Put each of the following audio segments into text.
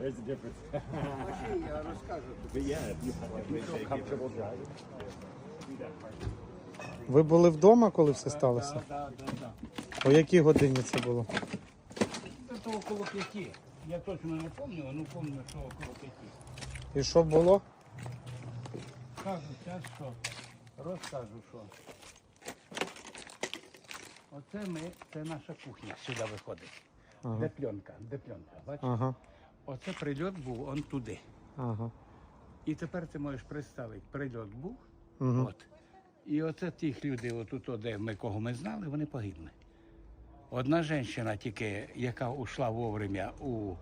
There's a difference. Машині я розкажу. But yeah, if you have if you feel comfortable driving, do that part. Ви були вдома, коли все сталося? Так. О якій годині це було? Це около п'яти. Я точно не пам'ятаю, але пам'ятаю, що около п'яти. І що було? Кажу, зараз що? Розкажу, що. Оце ми, це наша кухня сюди виходить. Де пленка, де пленка, бачиш? Ага, Оце прильот був он туди. ага. І тепер ти можеш представити, прильот був. Мгм. От. І оце тих людей, отут, де ми кого ми знали, вони погибли. Одна жінка тільки, яка ушла вовремя у,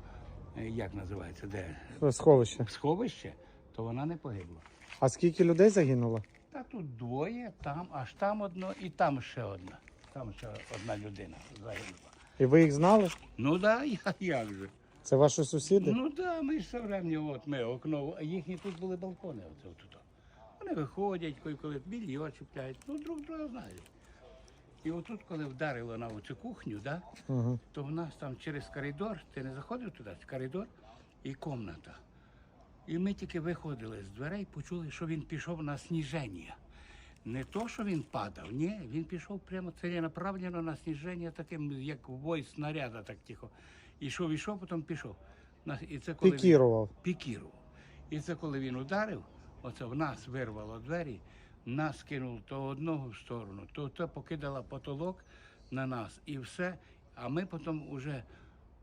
як називається, де Сховище. сховище, то вона не погибла. А скільки людей загинуло? Та тут двоє, там, аж там одно, і там ще одна. Там ще одна людина загинула. І ви їх знали? Ну да, як же. Це ваші сусіди? Ну да, ми ж все время, от ми окно, а їхні тут були балкони. Оце отут. Вони виходять, коли, коли більйо чіпляють, ну друг друга знають. І отут, коли вдарило на оцю кухню, да, Угу. то в нас там через коридор, ти не заходив туди, коридор і кімната. І ми тільки виходили з дверей, почули, що він пішов на сніження. Не то, що він падав, ні, він пішов прямо ціленаправленно на сніження, таким, як вой снаряда, так тихо. Ішов, ішов, потім пішов. І це коли він- Пікірував. пікірував. І це коли він ударив, оце в нас вирвало двері, нас кинуло то одного в сторону, то то покидала потолок на нас і все. А ми потім вже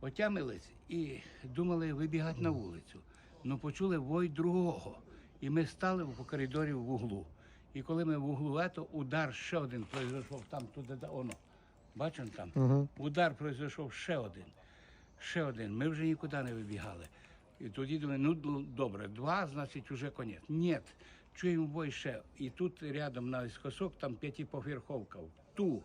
отямились і думали вибігати на вулицю. Ну почули вой другого. І ми стали по коридорі в углу. І коли ми в углу, удар ще один произойшов там, туди, де воно. Бачимо там? Угу. Удар произойшов ще один. Ще один. Ми вже нікуди не вибігали. І тоді думаю, ну добре, два, значить, уже конець. Ні, чуємо бой ще. І тут рядом наискосок, там п'ятиповерховка. Ту.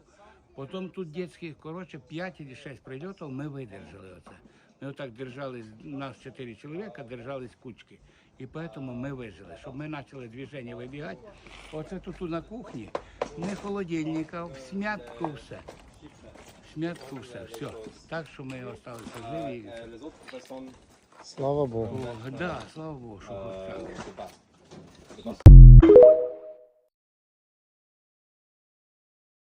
Потім тут дитячі, коротше, п'ять чи шість прильотів ми видержали оце. Ми отак держались, нас чотири чоловіка, держались кучки. І тому ми вижили. Щоб ми почали движення вибігати. Оце тут на кухні, не холодильника, в смятку все. В смятку все, все. Так що ми залишилися живі. Слава Богу. О, да, слава Богу, що хоч так. se battent.